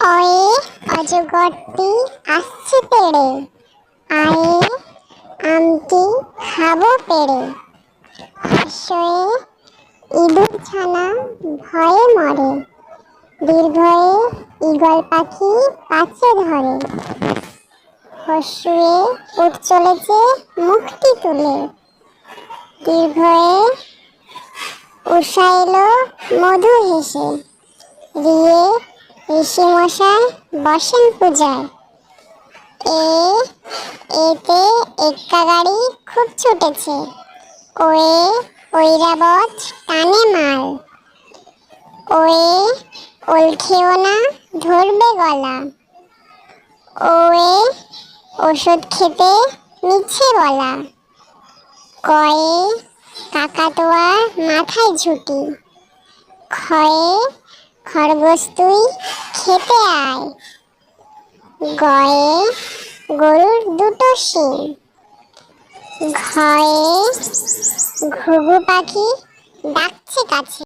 অয়ে অজগরটি আসছে পেড়ে। আয়ে আমটি খাব পেড়ে। হর্ষয়ে ইঁদুর ছানা ভয়ে মরে। দীর্ঘয়ে ঈগল পাখি পাছে ধরে। হর্ষয়ে উঠ চলেছে মুখটি তুলে। দীর্ঘয়ে উষা এলো মধু হেসে। রিয়ে মশাই বসেন পূজায়। এ, এতে এক্কা গাড়ি খুব ছুটেছে। ওয়ে, ঐরাবত টানে মাল। ওয়ে ওল খেও না ধরবে গলা। ওয়ে, ওষুধ খেতে মিছে বলা। কয়ে কাকাতোয়ার মাথায় ঝুঁটি। ক্ষয়ে খরগোশ তুই খেতে আয়। গয়ে গরুর দুটো শিং। ঘয়ে ঘুঘু পাখি ডাকছে কাছে।